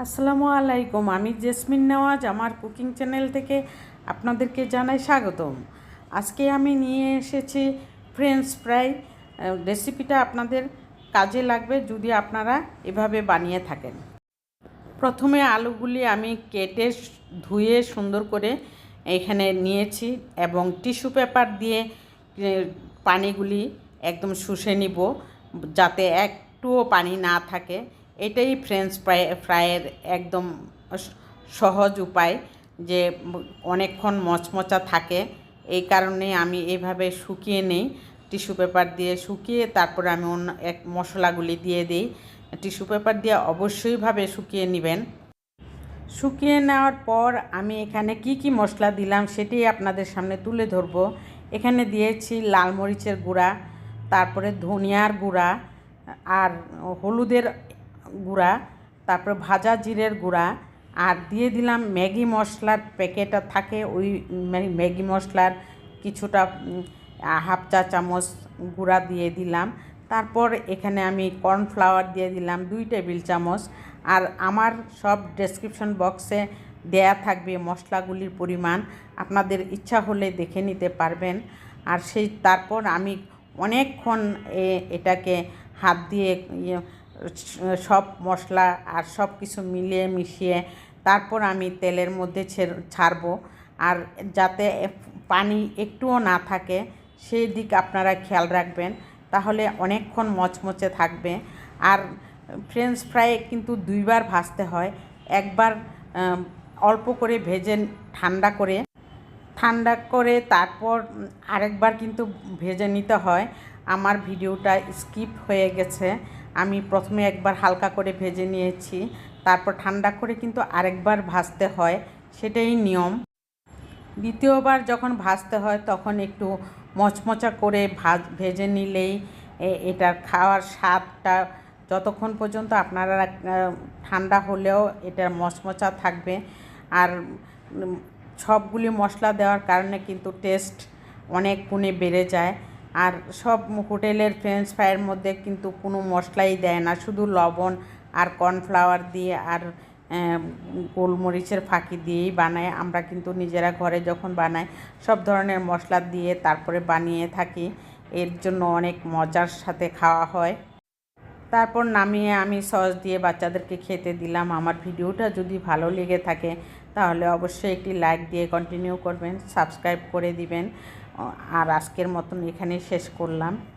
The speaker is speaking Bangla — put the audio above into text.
আসসালামু আলাইকুম। আমি জেসমিন নেওয়াজ, আমার কুকিং চ্যানেল থেকে আপনাদেরকে জানাই স্বাগতম। আজকে আমি নিয়ে এসেছি ফ্রেঞ্চ ফ্রাই। রেসিপিটা আপনাদের কাজে লাগবে যদি আপনারা এভাবে বানিয়ে থাকেন। প্রথমে আলুগুলি আমি কেটে ধুয়ে সুন্দর করে এখানে নিয়েছি এবং টিস্যু পেপার দিয়ে পানিগুলি একদম শুষে নিব যাতে একটুও পানি না থাকে। এটাই ফ্রেঞ্চ ফ্রাই ফ্রাইয়ের একদম সহজ উপায় যে অনেকক্ষণ মচমচা থাকে। এই কারণে আমি এইভাবে শুকিয়ে নিই। টিস্যু পেপার দিয়ে শুকিয়ে তারপরে আমি অন্য এক মশলাগুলি দিয়ে দিই। টিস্যু পেপার দিয়ে অবশ্যইভাবে শুকিয়ে নেবেন। শুকিয়ে নেওয়ার পর আমি এখানে কি কি মশলা দিলাম সেটি আপনাদের সামনে তুলে ধরব। এখানে দিয়েছি লাল মরিচের গুঁড়া, তারপরে ধনিয়ার গুঁড়া, আর হলুদের গুঁড়া তারপরে ভাজা জিরের গুঁড়া আর দিয়ে দিলাম ম্যাগি মশলার প্যাকেটটা থাকে ওই ম্যাগি- ম্যাগি মশলার কিছুটা হাফ চা চামচ গুঁড়া দিয়ে দিলাম। তারপর এখানে আমি কর্নফ্লাওয়ার দিয়ে দিলাম দুই টেবিল চামচ। আর আমার সব ডেসক্রিপশন বক্সে দেয়া থাকবে মশলাগুলির পরিমাণ আপনাদের ইচ্ছা হলে দেখে নিতে পারবেন। আর সেই তারপর আমি অনেকক্ষণ এটাকে হাত দিয়ে ইয়ে, সব মশলা আর সব কিছু মিলিয়ে মিশিয়ে তারপর আমি তেলের মধ্যে ছেড়, ছাড়বো। আর যাতে পানি একটুও না থাকে, সেই দিক আপনারা খেয়াল রাখবেন। তাহলে অনেকক্ষণ মচমচে থাকবে। আর ফ্রেঞ্চ ফ্রাই কিন্তু দুইবার ভাজতে হয়। একবার অল্প করে ভেজে ঠান্ডা করে ঠান্ডা করে তারপর আরেকবার কিন্তু ভেজে নিতে হয়। আমার ভিডিওটা স্কিপ হয়ে গেছে। আমি প্রথমে একবার হালকা করে ভেজে নিয়েছি, তারপর ঠান্ডা করে কিন্তু আরেকবার ভাজতে হয়, সেটাই নিয়ম। দ্বিতীয়বার যখন ভাজতে হয়, তখন একটু মচমচা করে ভাজ, ভেজে নিলেই এ- এটার খাওয়ার স্বাদটা যতক্ষণ পর্যন্ত আপনারা ঠান্ডা হলেও এটার মচমচা থাকবে। আর সবগুলি মশলা দেওয়ার কারণে কিন্তু টেস্ট অনেক গুণে বেড়ে যায়। আর সব হোটেলের ফ্রেঞ্চ ফ্রাইয়ের মধ্যে কিন্তু কোনো মশলাই দেয় না, শুধু লবণ আর কর্নফ্লাওয়ার দিয়ে আর গোলমরিচের ফাঁকি দিয়েই বানায়। আমরা কিন্তু নিজেরা ঘরে যখন বানাই, সব ধরনের মশলা দিয়ে তারপরে বানিয়ে থাকি। এর জন্য অনেক মজার সাথে খাওয়া হয়। তারপর নামিয়ে আমি সস দিয়ে বাচ্চাদেরকে খেতে দিলাম। আমার ভিডিওটা যদি ভালো লেগে থাকে, তাহলে অবশ্যই একটি লাইক দিয়ে কন্টিনিউ করবেন সাবস্ক্রাইব করে দিবেন। আর আজকের মতন এখানেই শেষ করলাম।